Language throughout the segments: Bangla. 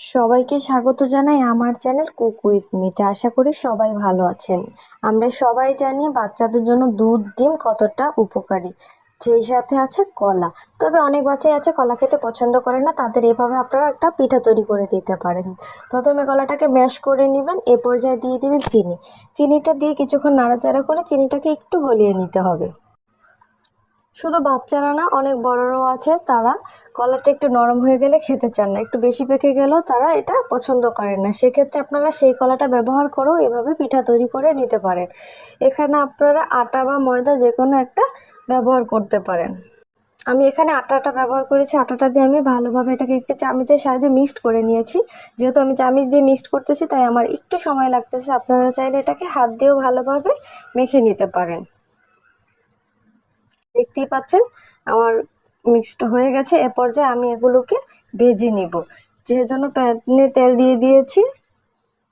সবাইকে স্বাগত জানাই আমার চ্যানেল কুক মিতে আশা করি সবাই ভালো আছেন। আমরা সবাই জানি বাচ্চাদের জন্য দুধ, ডিম কতটা উপকারী। সেই সাথে আছে কলা। তবে অনেক বাচ্চাই আছে কলা খেতে পছন্দ করে না, তাদের এভাবে আপনারা একটা পিঠা তৈরি করে দিতে পারেন। প্রথমে কলাটাকে ম্যাশ করে নেবেন, এ পর্যায়ে দিয়ে দেবেন চিনি। চিনিটা দিয়ে কিছুক্ষণ নাড়াচাড়া করে চিনিটাকে একটু গলিয়ে নিতে হবে। শুধু বাচ্চারা না, অনেক বড়রাও আছে, তারা কলাটা একটু নরম হয়ে গেলে খেতে চান না। একটু বেশি পেকে গেলেও তারা এটা পছন্দ করেন না। সেক্ষেত্রে আপনারা সেই কলাটা ব্যবহার করেও এভাবে পিঠা তৈরি করে নিতে পারেন। এখানে আপনারা আটা বা ময়দা যে কোনো একটা ব্যবহার করতে পারেন। আমি এখানে আটাটা ব্যবহার করেছি। আটাটা দিয়ে আমি ভালোভাবে এটাকে একটি চামচের সাহায্যে মিক্সড করে নিয়েছি। যেহেতু আমি চামচ দিয়ে মিক্সড করতেছি, তাই আমার একটু সময় লাগতেছে। আপনারা চাইলে এটাকে হাত দিয়েও ভালোভাবে মেখে নিতে পারেন। দেখতেই পাচ্ছেন, আমার মিক্সড হয়ে গেছে। এ পর্যায়ে আমি এগুলোকে ভেজে নিব। যে জন্য প্যানে তেল দিয়ে দিয়েছি।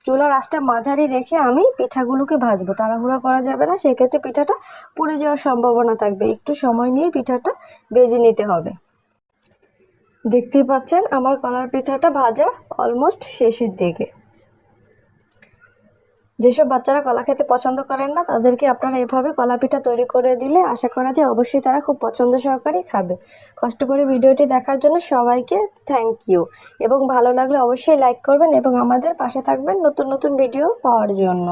চুলার আঁচটা মাঝারি রেখে আমি পিঠাগুলোকে ভাজবো। তাড়াহুড়া করা যাবে না, সেক্ষেত্রে পিঠাটা পুড়ে যাওয়ার সম্ভাবনা থাকবে। একটু সময় নিয়ে পিঠাটা ভেজে নিতে হবে। দেখতেই পাচ্ছেন, আমার কলার পিঠাটা ভাজা অলমোস্ট শেষের দিকে। যেসব বাচ্চারা কলা খেতে পছন্দ করেন না, তাদেরকে আপনারা এভাবে কলা পিঠা তৈরি করে দিলে আশা করা যায় অবশ্যই তারা খুব পছন্দ সহকারে খাবে। কষ্ট করে ভিডিওটি দেখার জন্য সবাইকে থ্যাংক ইউ এবং ভালো লাগলে অবশ্যই লাইক করবেন এবং আমাদের পাশে থাকবেন নতুন নতুন ভিডিও পাওয়ার জন্য।